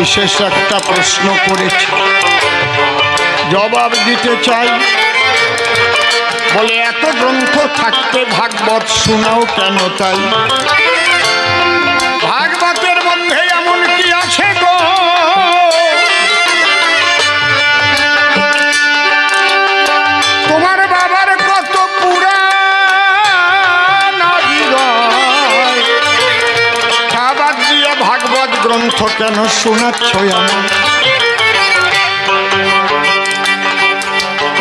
বিশেষ একটা প্রশ্ন করেছি। জবাব দিতে চাই। বলে, এত গ্রন্থ থাকতে ভাগবত শোনাও কেন তাই? কেন শোনাচ্ছ আমার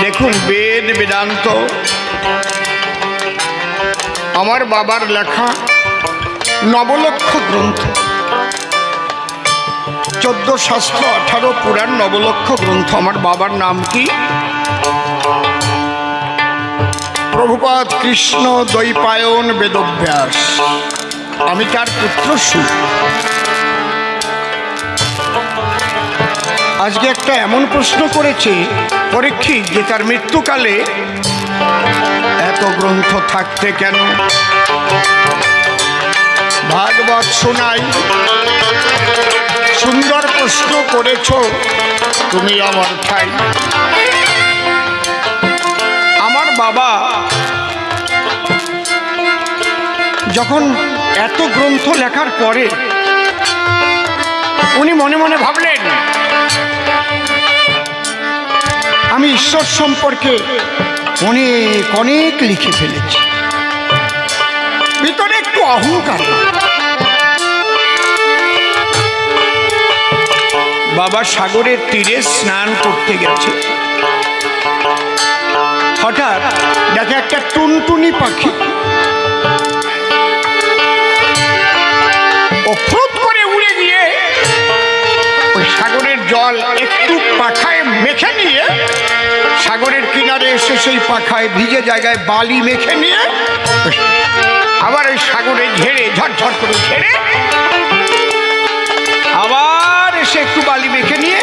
দেখুন, বেদ বেদান্ত, আমার বাবার লেখা নবলক্ষ গ্রন্থ, চোদ্দ শাস্ত্র, আঠারো পুরাণ নবলক্ষ গ্রন্থ। আমার বাবার নাম কি? প্রভুপাত কৃষ্ণ দৈপায়ন বেদব্যাস আমি তার পুত্র সু আজকে একটা এমন প্রশ্ন করেছে পরীক্ষিত যে তার মৃত্যুকালে এত গ্রন্থ থাকতে কেন? ভাগবত শোনাই, সুন্দর প্রশ্ন করেছ, তুমি আমার ঠাই আমার বাবা যখন এত গ্রন্থ লেখার পরে উনি মনে মনে ভাবলেন আমি ঈশ্বর সম্পর্কে অনেক অনেক লিখে ফেলেছি। ভিতরে একটু অহংকার। বাবা সাগরের তীরে স্নান করতে গেছে। হঠাৎ দেখে একটা টুনটুনি পাখি জল একটু পাখায় মেখে নিয়ে সাগরের কিনারে এসে সেই পাখায় ভিজে জায়গায় বালি মেখে নিয়ে আবার ওই সাগরে ঝেড়ে, ঝরঝর করে ঝেড়ে আবার এসে একটু বালি মেখে নিয়ে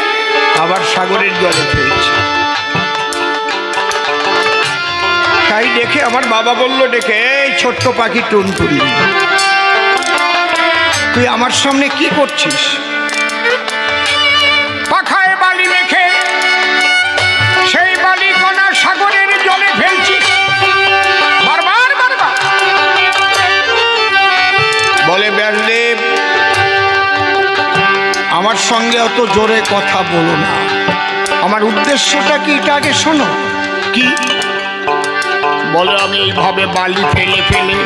আবার সাগরের জলে ফেলছে। তাই দেখে আমার বাবা বলল ডেকে এই ছোট্ট পাখি টুনটুনি। তুই আমার সামনে কি করছিস? আমার সঙ্গে অত জোরে কথা বলো না। আমার উদ্দেশ্যটা কি এটা আগে শোনো? কি? বলে আমি এইভাবে বালি ফেলে ফেলে।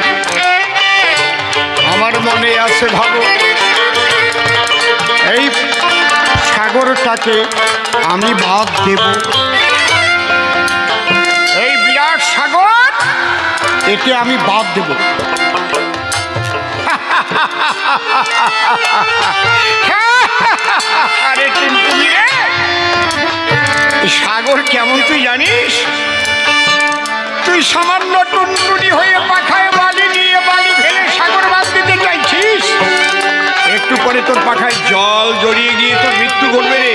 আমার মনে আছে ভাবো এই সাগরটাকে আমি ভাব দেব। এই বিরাট সাগর? একে আমি বাদ দেব। সাগর কেমন তুই জানিস? তুই সামান্য টুনটুনি হয়ে পাখায় বালি নিয়ে বালি ফেলে সাগর বাদ দিতে চাইছিস? একটু পরে তোর পাখায় জল জড়িয়ে গিয়ে তোর মৃত্যু ঘটবে রে।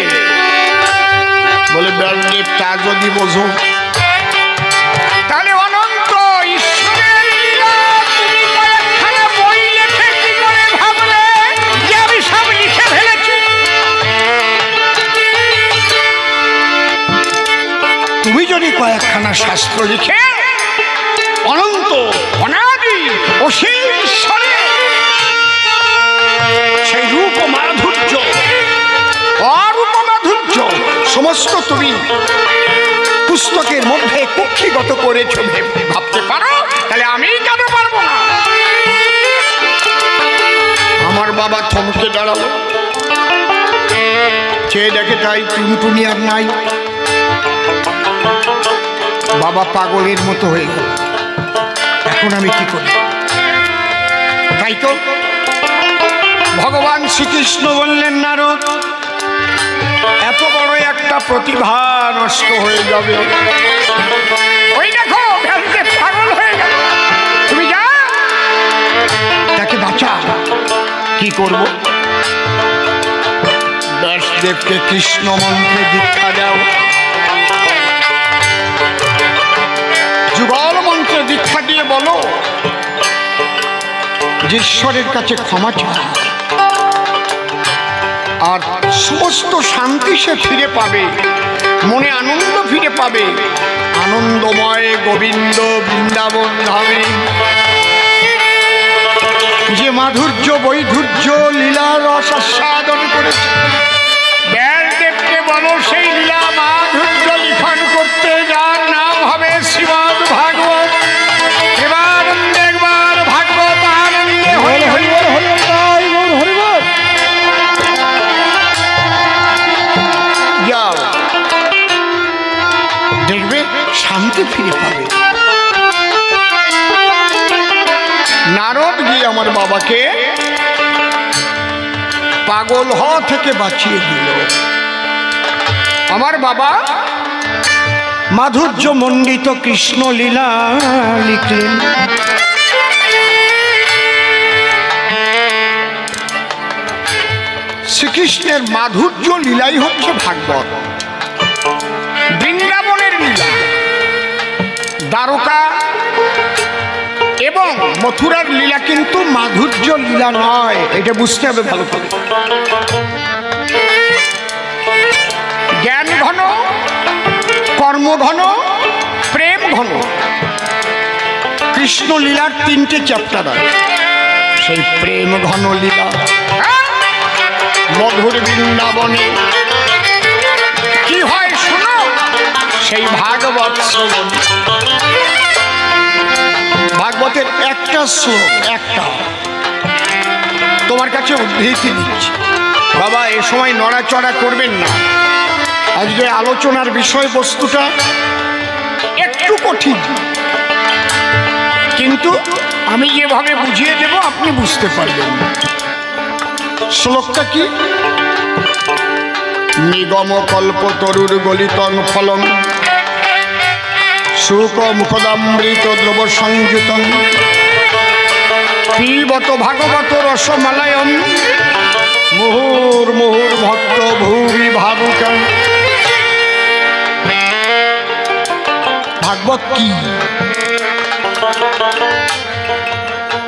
বলে ব্যাসদেব তা যদি বোঝো। শাস্ত্র লিখে অনন্ত অনাদি অসীম ঈশ্বরে। সেই রূপ মাধুর্য, অরূপ মাধুর্য সমস্ত তুমি পুস্তকের মধ্যে কক্ষিগত করেছ ভেবে। ভাবতে পারো? তাহলে আমি কেন পারব না? আমার বাবা থমকে দাঁড়াল। চেয়ে দেখে তাই টুনটুনি আর নাই। বাবা পাগলের মতো হয়ে গেল। এখন আমি কি করি? তাই তো ভগবান শ্রীকৃষ্ণ বললেন নারদ এত বড় একটা প্রতিভা নষ্ট হয়ে যাবে। ওই দেখো পাগল হয়ে গেল। তুমি যা তাকে বাঁচা কি করব? ব্যাসদেবকে কৃষ্ণ মন্ত্রে দীক্ষা দাও। যে ঈশ্বরের কাছে ক্ষমা চায় আর সমস্ত শান্তি সে ফিরে পাবে, মনে আনন্দ ফিরে পাবে। আনন্দময় গোবিন্দ বৃন্দাবন ধামে। যে মাধুর্য, বৈধুর্য লীলা রস আস্বাদন করেছে বলো সেই লীলা মাধুর্য শান্তি ফিরে পাবে। নারদ গিয়ে আমার বাবাকে পাগল হওয়া থেকে বাঁচিয়ে দিল। আমার বাবা মাধুর্য মণ্ডিত কৃষ্ণ লীলা লিখলেন। শ্রীকৃষ্ণের মাধুর্য লীলাই হচ্ছে ভাগবত। বৃন্দাবনের লীলা। দ্বারকা এবং মথুরার লীলা কিন্তু মাধুর্য লীলা নয়। এটা বুঝতে হবে ভালো করে। জ্ঞান ঘন কর্ম ঘন প্রেম ঘন কৃষ্ণ লীলার তিনটে চ্যাপ্টার আছে। সেই প্রেম ঘন লীলা? মধুর বৃন্দাবনে সেই ভাগবত শ্রবণ। ভাগবতের একটা শ্লোক একটা। তোমার কাছে উদ্ধৃতি দিচ্ছি। বাবা এ সময় নড়াচড়া করবেন না। আজকে আলোচনার বিষয়বস্তুটা একটু কঠিন। কিন্তু আমি যেভাবে বুঝিয়ে দেব আপনি বুঝতে পারবেন। শ্লোকটা কি? নিগম কল্প তরুর গলিতন ফলম শুক মুখদামৃত দ্রব সংযুতম পিবত ভাগবত রসমালয়ম। মুহুর মুহুর ভক্ত ভূমি ভাবুকা ভাগবত কি?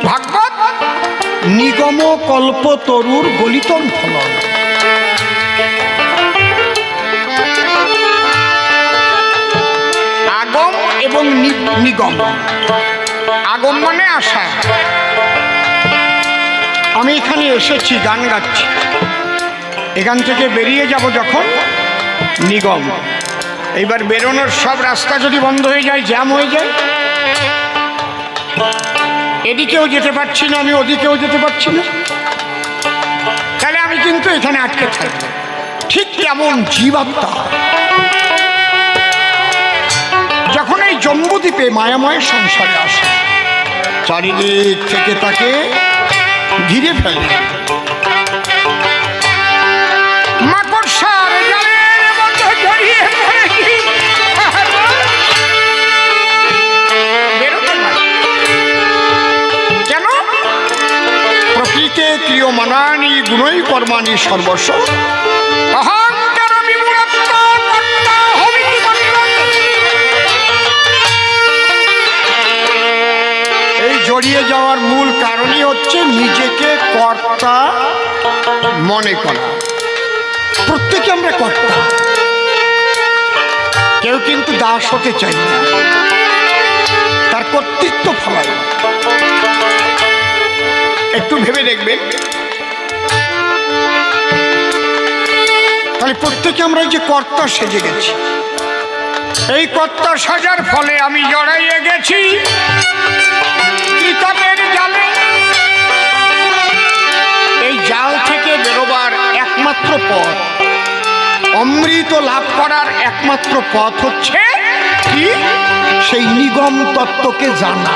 ভাগবত নিগম কল্প তরুর গলিতন ফলন। এবং নিগম। আগম মানে আশা। আমি এখানে এসেছি, গান গাচ্ছি। এখান থেকে বেরিয়ে যাব যখন নিগম। এইবার বেরোনোর সব রাস্তা যদি বন্ধ হয়ে যায়, জ্যাম হয়ে যায়। এদিকেও যেতে পারছি না, আমি ওদিকেও যেতে পারছি না। তাহলে আমি কিন্তু এখানে আটকে থাকব। ঠিক তেমন জীবাত্মা। যখন এই জম্বুদ্বীপে মায়াময় সংসারে আসে। চারিদিক থেকে তাকে ঘিরে ফেলে। ক্রিয়মানানি গুণই কর্মাণি সর্বস্ব। অহংকার জড়িয়ে যাওয়ার মূল কারণই হচ্ছে নিজেকে কর্তা মনে করা। প্রত্যেকে আমরা কর্তা। কেউ কিন্তু দাস হতে চাই না। তার কর্তৃত্ব ফলায় একটু ভেবে দেখবেন। তাহলে প্রত্যেকে আমরা যে কর্তা সেজে গেছি। এই কর্তা সাজার ফলে আমি জড়াইয়ে গেছি। এই জাল থেকে বেরোবার একমাত্র পথ। অমৃত লাভ করার একমাত্র পথ হচ্ছে কি? সেই নিগম তত্ত্বকে জানা।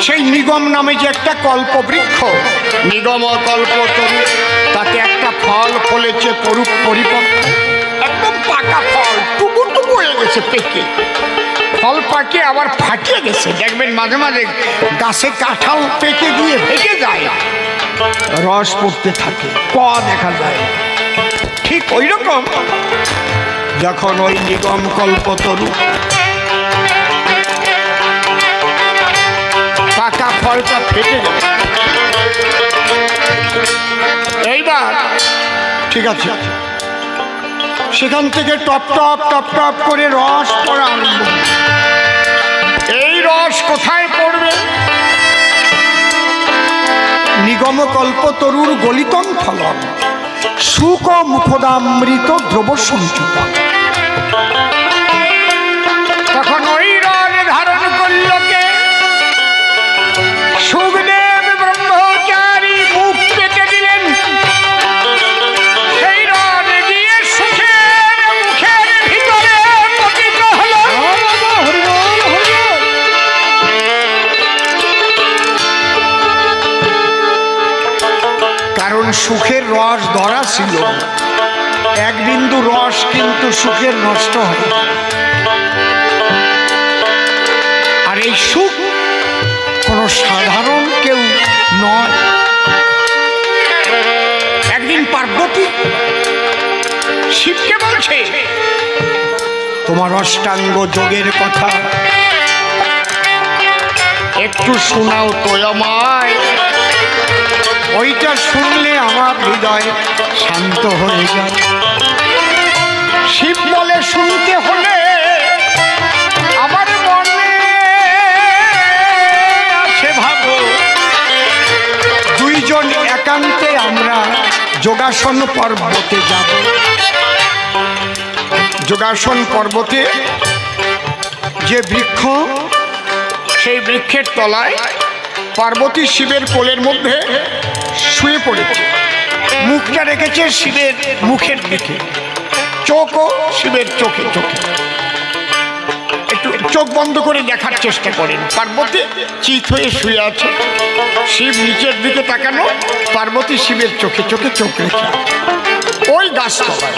সেই নিগম নামে যে একটা কল্পবৃক্ষ। নিগম কল্প তাতে একটা ফল ফলেছে পরু পরিপক্ক। পাকা ফল টুকু টুকু হয়ে গেছে পেকে। ফল পাকে, আবার ফাটিয়ে গেছে। দেখবেন মাঝে মাঝে গাছে কাঁঠাল পেকে গিয়ে ভেঙে যায়। রস পড়তে থাকে, ক দেখা যায় ঠিক ওই রকম যখন ওই নিগম কল্পতরু পাকা ফলটা ফেটে গেছে এইবার, ঠিক আছে। সেখান থেকে টপ টপ টপ টপ করে রস পড়া আরম্ভ এই রস কোথায় পড়বে? নিগম কল্প তরুর গলিতম ফলন সুখ মুখদামৃত দ্রব সঞ্চিত। তখন ওই রস ধারণ করল কে? সুখদেব ছিল এক বিন্দু রস কিন্তু সুখের নষ্ট হয়। আর এই সুখ কোনো সাধারণ কেউ নয়। একদিন পার্বতী শিবকে বলছে, তোমার অষ্টাঙ্গ যোগের কথা একটু শোনাও তো ওইটা শুনলে আমার হৃদয় শান্ত হয়ে যায় শিব বলে শুনতে হলে আমার মনে আছে দুইজন একান্তে আমরা যোগাসন পর্বতে যাব। যোগাসন পর্বতে যে বৃক্ষ, সেই বৃক্ষের তলায় পার্বতী শিবের কোলের মধ্যে শুয়ে পড়েছে। মুখটা রেখেছে শিবের মুখের দিকে। চোখও শিবের চোখে চোখে। একটু চোখ বন্ধ করে দেখার চেষ্টা করেন। পার্বতী চিত হয়ে শুয়ে আছে। শিব নিচের দিকে তাকানো, পার্বতী শিবের চোখে চোখে চোখ রেখে। ওই গাছতলায়।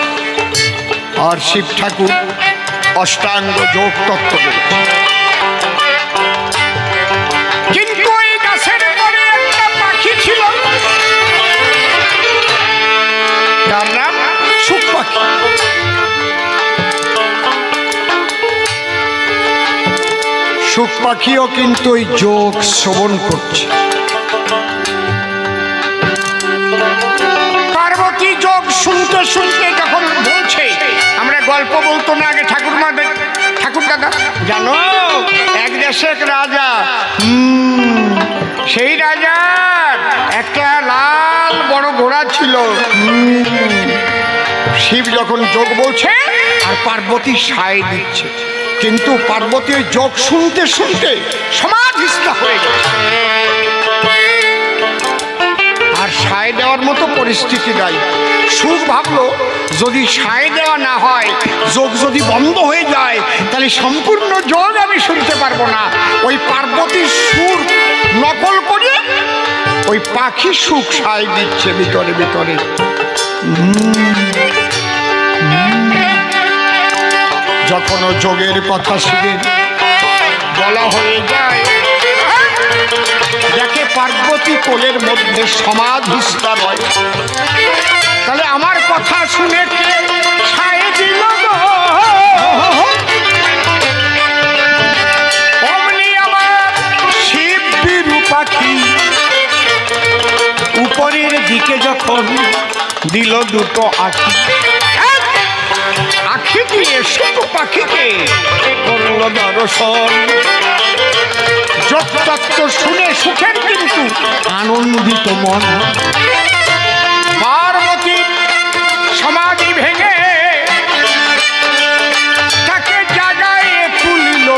আর শিব ঠাকুর অষ্টাঙ্গ যোগ তত্ত্ব পাখিও কিন্তু ওই যোগ শ্রবণ করছে। পার্বতী যোগ শুনতে শুনতে যখন বলছে, আমরা গল্প বলতো না আগে ঠাকুর মাদের ঠাকুর দাদা, জানো, এক দেশে এক রাজা সেই রাজার একটা লাল বড় ঘোড়া ছিল শিব যখন যোগ বলছে, আর পার্বতী সায় দিচ্ছে। কিন্তু পার্বতী ওই যোগ শুনতে শুনতে সমাধিস্থ হয়ে আর সায় দেওয়ার মতো পরিস্থিতি নাই। সুখ ভাবলো, যদি সায় দেওয়া না হয়, যোগ যদি বন্ধ হয়ে যায়, তাহলে সম্পূর্ণ যোগ আমি শুনতে পারব না। ওই পার্বতীর সুর নকল করে ওই পাখি সুখ সায় দিচ্ছে ভিতরে ভিতরে। যখন যোগের কথা শুনে বলা হয়ে যায়, যাকে পার্বতী কোলের মধ্যে সমাধিস্থ রয় তাহলে আমার কথা শুনে উপরের দিকে যখন দিল দুটো আখি আখি দিয়ে শুধু পাখিকে, করল দর্শন। যত্তত্ব শুনে সুখের কিন্তু আনন্দিত মন। পার্বতী, সমাধি ভেঙে তাকে জাগায় তুলিল।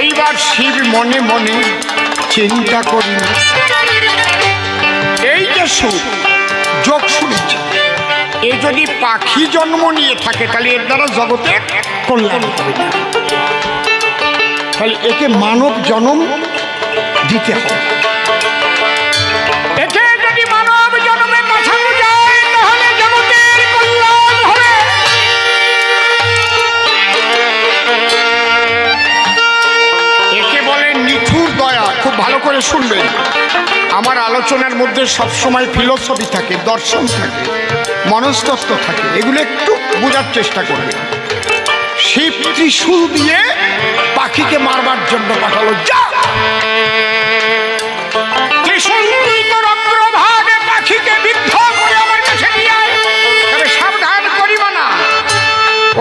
এইবার শিব মনে মনে চিন্তা করিল, এই যে সুখ যোগ শুনেছে। এ যদি পাখি জন্ম নিয়ে থাকে, তাহলে এর দ্বারা জগতে কল্যাণ হবে না। তাহলে একে মানব জন্ম দিতে হবে। করে শুনবেন। আমার আলোচনার মধ্যে সবসময় ফিলোসফি থাকে, দর্শন থাকে, মনস্তত্ব থাকে, এগুলো একটু বোঝার চেষ্টা করবে শিব ত্রিশুল দিয়ে পাখিকে মারবার জন্য পাঠালো, যা!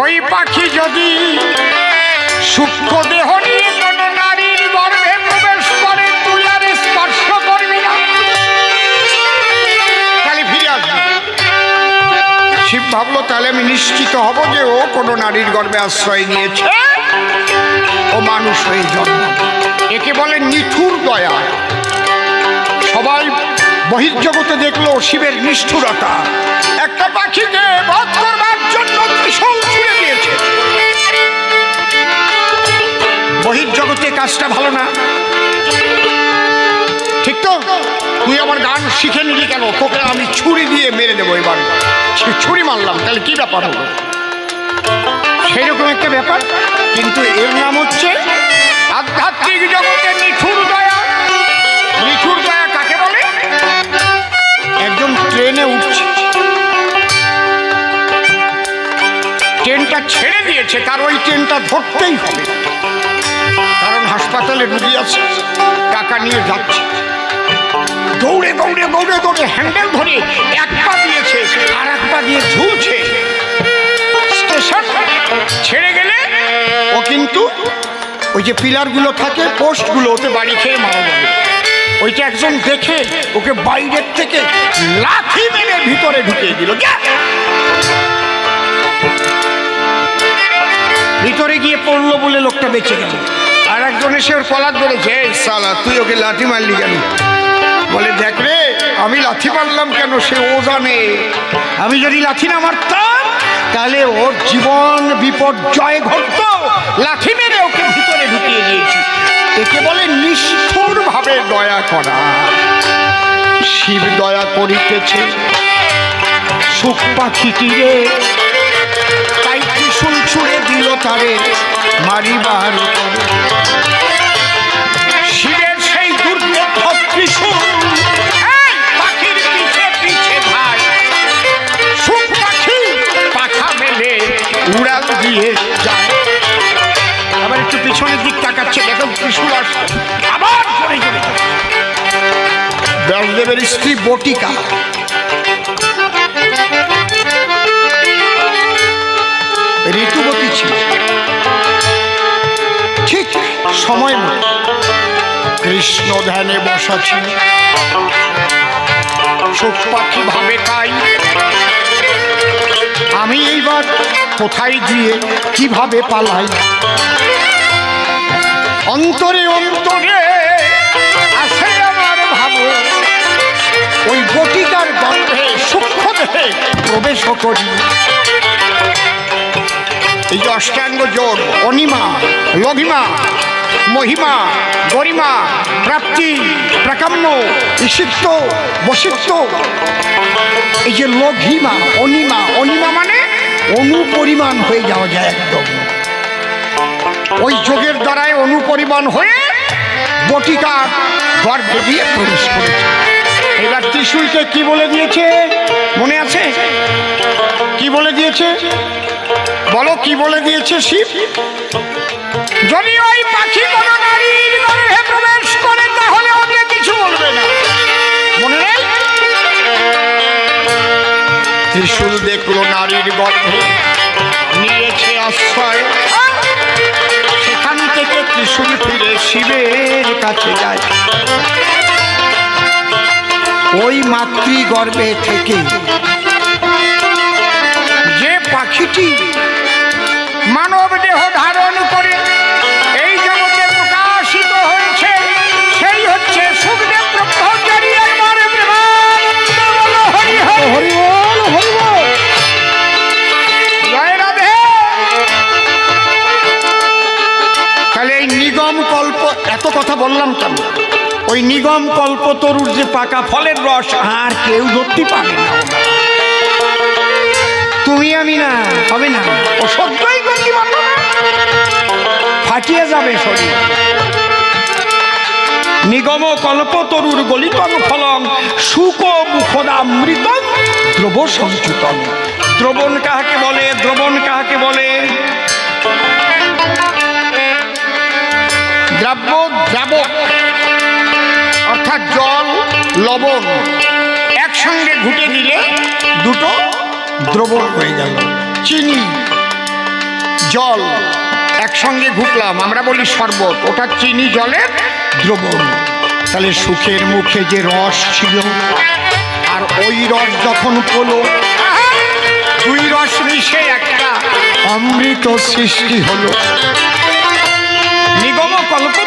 ওই পাখি যদি সূক্ষ্ম ভাবলো, তাহলে আমি নিশ্চিত হব যে ও কোনো নারীর গর্বে আশ্রয় নিয়েছে। ও মানুষ হয়ে জন্ম একে বলে নিঠুর দয়া। সবাই বহির্জগতে দেখল শিবের নিষ্ঠুরতা। একটা পাখিকে বধ করবার জন্য দিয়েছে। বহির্জগতে কাজটা ভালো না। ঠিক তো? তুই আমার গান শিখে নিলি কেন? তোকে আমি ছুরি দিয়ে মেরে দেবো এবার। ছুরি মারলাম, তাহলে কি ব্যাপার হলো? সেইরকম একটা ব্যাপার, কিন্তু এর নাম হচ্ছে আধ্যাত্মিক জগতে নিঠুর দয়া। নিঠুর দয়া কাকে বলে? একজন ট্রেনে উঠছে। ট্রেনটা ছেড়ে দিয়েছে, তার ওই ট্রেনটা ধরতেই হবে। কারণ হাসপাতালে রুগী আছে, টাকা নিয়ে যাচ্ছে। দৌড়ে দৌড়ে দৌড়ে দৌড়ে হ্যান্ডেল ধরে এক পা দিয়েছে আর এক পা দিয়ে ঝুলছে। ছেড়ে গেলে ও কিন্তু ওই যে পিলারগুলো থাকে, পোস্টগুলো ওতে বাড়ি খেয়ে মারা যাবে। ওইটা একজন দেখে ওকে বাইরের থেকে লাথি মেরে ভিতরে ঢুকিয়ে দিল। ভিতরে গিয়ে পড়ল বলে লোকটা বেঁচে গেল। আর একজন এসে ওর কলার ধরেছে, "এই সালা তুই ওকে লাঠি মারলি কেন? বলে, দেখ রে, আমি লাথি মারলাম কেন? সে ও জানে। আমি যদি লাথি না মারতাম, তাহলে ওর জীবন বিপর্যয় ঘটত। লাথি মেরে ওকে ভিতরে ঢুকিয়ে দিয়েছি। একে বলে নিষ্ঠুর ভাবে দয়া করা। শিব দয়া করিতেছে। সুখ পাখিটিরে তাই ত্রিশুল ছুড়ে দিল তারে, মারিবার পড়ে গেল। ব্যাসদেবের স্ত্রী বটিকা। ঋতুবতী ছিল। ঠিক সময় মতো কৃষ্ণ ধ্যানে বসা ছিল। পাখি ভাবে তাই আমি এইবার কোথায় গিয়ে কীভাবে পালাই? অন্তরে অন্তরে আছে আমার ভাবো ওই বটিকার গন্ধে সূক্ষ্ম দেহে প্রবেশ করি। এই যে অষ্টাঙ্গ যোগ, অনিমা লঘিমা মহিমা, গরিমা, প্রাপ্তি প্রাকাম্য ঈশিত্ব বসিত্ব এই যে লঘিমা অনিমা অনিমা মানে অনুপরিমাণ হয়ে যাওয়া যায় একদম। ওই যোগের দ্বারাই অনুপরিমাণ হয়ে বটিকা গর্ভে দিয়ে প্রবেশ করেছে। এবার ত্রিশুলকে কি বলে দিয়েছে? মনে আছে? কি বলে দিয়েছে? বলো, কি বলে দিয়েছে শিব? যদি ওই পাখি কোনো নারীর গর্ভে প্রবেশ করে, তাহলে ওকে কিছু বলবে না। মনে নেই? ত্রিশুল দেখল নারীর গর্ভে। নিয়েছে আশ্রয়। ত্রিশুল ফিরে শিবের কাছে যায়। ওই মাতৃগর্ভে থেকে যে পাখিটি মানব দেহ ধারণ করে কথা বললাম কেন? ওই নিগম কল্প তরুর যে পাকা ফলের রস, আর কেউ ধরতে পারে না। তুমি আমি না, হবে না। ও সত্যই করতে পারব না ফাটিয়ে যাবে শরীর। নিগম কল্প তরুর গলিতন ফলম সুক মুখদামৃতম দ্রব সঞ্চিতম দ্রবণ কাহাকে বলে? দ্রবণ কাহাকে বলে? দ্রাব্য দ্রাবক অর্থাৎ জল, লবণ একসঙ্গে ঘুটে দিলে দুটো দ্রবণ হয়ে গেল। চিনি, জল একসঙ্গে ঘুটলাম। আমরা বলি শরবত। ওটা চিনি, জলের দ্রবণ। তাহলে সুখের মুখে যে রস ছিল, আর ওই রস যখন পলো, দুই রস মিশে একটা অমৃত সৃষ্টি হলো। নিগম কল্পতরু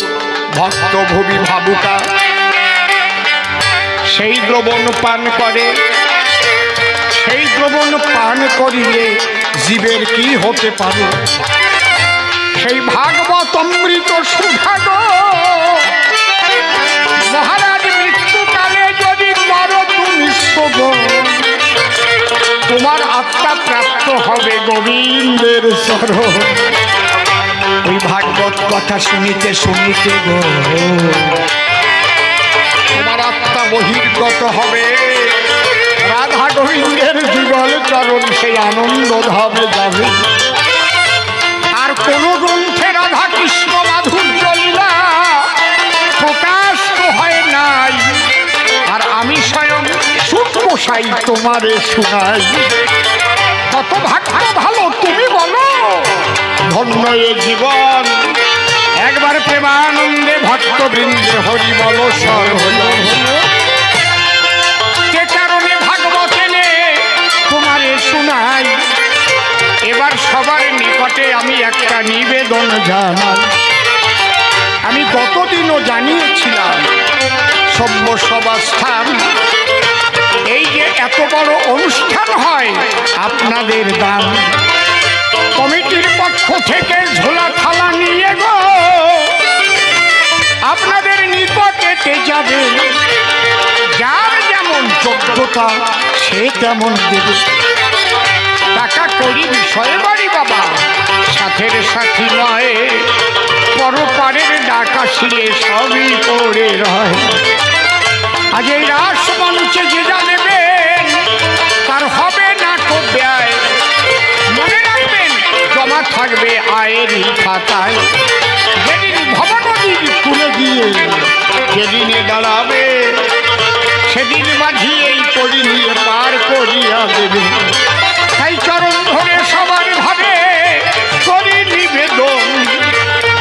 ভক্ত ভবি ভাবুকা। সেই দ্রবণ পান করে, সেই দ্রবণ পান করিলে জীবের কি হতে পারে? সেই ভাগবত অমৃত সুভাগ। মহারাজ মৃত্যুকালে যদি করো তুমি তোমার আত্মা প্রাপ্ত হবে গোবিন্দের চরণ। ওই ভাগবত কথা শুনিতে শুনিতে গো। তোমার আত্মা বহির্গত হবে। রাধা গোবিন্দের যুগল চরণ সেই আনন্দ ধামে যাবে। আর কোন গ্রন্থে রাধা কৃষ্ণ মাধুর্য প্রকাশ তো হয় নাই। আর আমি স্বয়ং সুখমশাই তোমারে শুনাই। কত ভাগ্য ভালো তুমি বলো। ধন্য জীবন। একবার প্রেমানন্দে ভক্ত বৃন্দে হরি বল যে কারণে ভাগবত এনে তোমারে শোনাই। এবার সবার নিকটে আমি একটা নিবেদন জানাই। আমি গতদিনও জানিয়েছিলাম সভ্য সভাস্থান। এই যে এত বড় অনুষ্ঠান হয়, আপনাদের দান কমিটির পক্ষ থেকে ঝোলা থালা নিয়ে গো। আপনাদের নিকটেতে যাবে? যার যেমন যোগ্যতা, সে তেমন দেবে। টাকা করি বিষয় বাড়ি বাবা, সাথের সাথী নয়। পরপারের ডাকা শিলে সবই পড়ে রয়। আজ এই রাস মঞ্চে যে যা নেবেন তার হবে না তো ব্যয়। জমা থাকবে আয়েরই খাতায়। যেদিন ভবনদীর খুলে গিয়ে যেদিনে দাঁড়াবে, সেদিন মাঝি এই করি নিয়ে পার করিয়া দেবে। তাই চরণ ধরে সবার ভাবে করি নিবেদন,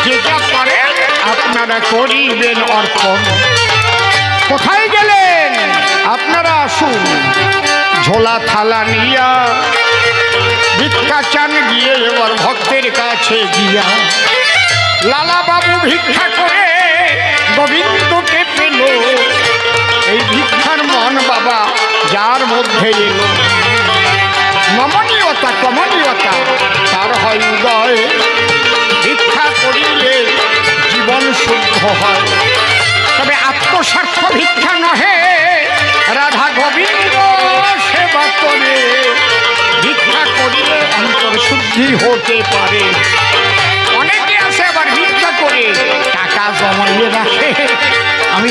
যে যা পারেন আপনারা করিবেন অর্পণ। কোথায় গেলেন? আপনারা আসুন। ঝোলা থালা নিয়া ভিক্ষা চান গিয়ে এবার ভক্তের কাছে গিয়া লালা বাবু ভিক্ষা করে গোবিন্দকে পেল। এই ভিক্ষার মন বাবা, যার মধ্যে এলো। নমনীয়তা, কমনীয়তা, তার হয় উদয়। ভিক্ষা করিলে জীবন শুদ্ধ হয়। তবে আত্মস্বার্থ ভিক্ষা নহে। রাধা গোবিন্দ সেবা করে। ভিক্ষা করিলে অন্তর শুদ্ধি হতে পারে। অনেকে আছে আবার ভিক্ষা করে, টাকা জমাইয়ে রাখে। আমি